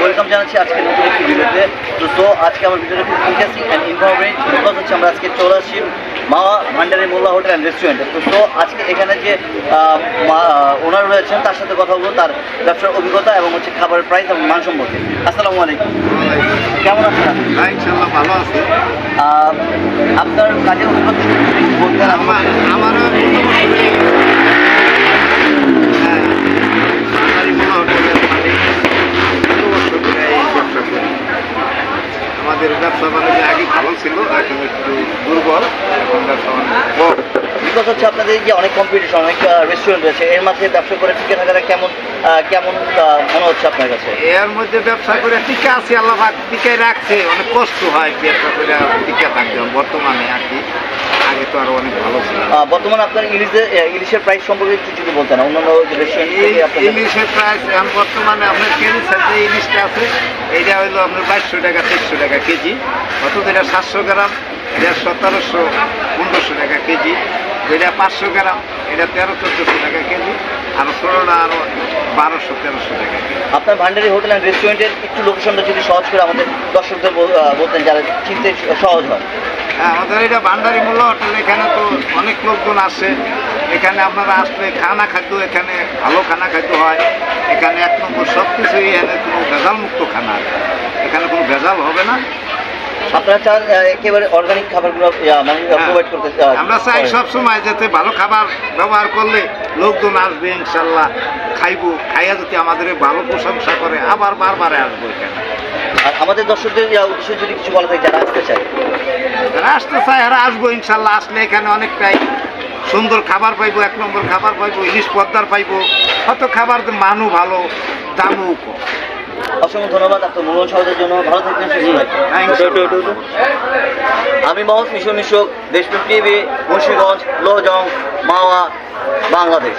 Welcome জানাচ্ছি আজকে নতুন একটি ভিডিওতে। তো তো আজকে আমার ভিডিওটা খুব ইন্টারেস্টিং অ্যান্ড ইনফরমেটিভ বিকজ হচ্ছে আমরা আজকে চলে আসছি মা ভান্ডারি মোল্লা হোটেল অ্যান্ড রেস্টুরেন্টে তো তো আজকে এখানে যে ওনার রয়েছেন তার সাথে কথা বলব তার ব্যবসার অভিজ্ঞতা এবং হচ্ছে খাবারের প্রাইস এবং মান সম্পর্কে। আসসালামু আলাইকুম। কেমন আছেন আপনি? হ্যাঁ ইনশাল্লাহ ভালো আছে। আপনার কাজের অভিজ্ঞতা আমার আমাদের ব্যবসা বাণিজ্য আগে ভালো ছিল এখন একটু দুর্বল এখন ব্যবসা বাণিজ্য বিকজ হচ্ছে আপনাদের যে অনেক কম্পিটিশন অনেক রেস্টুরেন্ট রয়েছে এর মাঝে ব্যবসা করে টিকে থাকাটা কেমন কেমন মনে হচ্ছে আপনার কাছে? এর মধ্যে ব্যবসা করে টিকে আছে আল্লাহ টিকে রাখছে অনেক কষ্ট হয় ব্যবসা করে টিকে থাকতে বর্তমানে আর কি। তো আরও অনেক ভালো ছিল। বর্তমানে আপনার ইলিশের ইলিশের প্রাইস সম্পর্কে একটু যদি বলতেন অন্যান্য ইলিশের প্রাইস এখন বর্তমানে আপনার কেজি সাইজে ইলিশটা আছে। এইটা হইল আপনার বাইশশো টাকা তেইশশো টাকা কেজি। অথচ এটা সাতশো গ্রাম এটা সতেরোশো পনেরোশো টাকা কেজি। এটা পাঁচশো গ্রাম এটা তেরো চোদ্দোশো টাকা কেজি। আর ষোলোটা আরও বারোশো তেরোশো টাকা আপনার ভান্ডারি হোটেল অ্যান্ড রেস্টুরেন্টের একটু লোকেশনটা যদি সহজ করে আমাদের দর্শকদের বলতেন যারা চিনতে সহজ হয়। হ্যাঁ আমাদের এটা ভান্ডারি মূল্য হোটেল এখানে তো অনেক লোকজন আসে। এখানে আপনারা আসলে খানা খাদ্য এখানে ভালো খানা খাদ্য হয়। এখানে এক নম্বর সব কিছুই এখানে কোনো ভেজাল মুক্ত খানা এখানে কোনো ভেজাল হবে না। আপনারা চান একেবারে অর্গানিক খাবারগুলো মানে হ্যাঁ। প্রোভাইড করতে আমরা চাই করেন। সব সময় যাতে ভালো খাবার ব্যবহার করলে লোকজন আসবে ইনশাল্লাহ খাইবো। খাইয়া যদি আমাদের ভালো প্রশংসা করে আবার বারবারে আসব এখানে। আর আমাদের দর্শকদের উদ্দেশ্যে যদি কিছু বলা থাকে যারা আসতে চায়। যারা আসতে চায় এরা আসব ইনশাল্লাহ। আসলে এখানে অনেকটাই সুন্দর খাবার পাইবো এক নম্বর খাবার পাইবো ইলিশ পদ্মার পাইবো। হয়তো খাবার মানও ভালো দামও কম। অসংখ্য ধন্যবাদ আপনার মূল্য সহজের জন্য। ভালো থাকবেন। আমি মোহাম্মদ মিশন মিশক Deshprem TV Munshiganj Lohajang Mawa Bangladesh.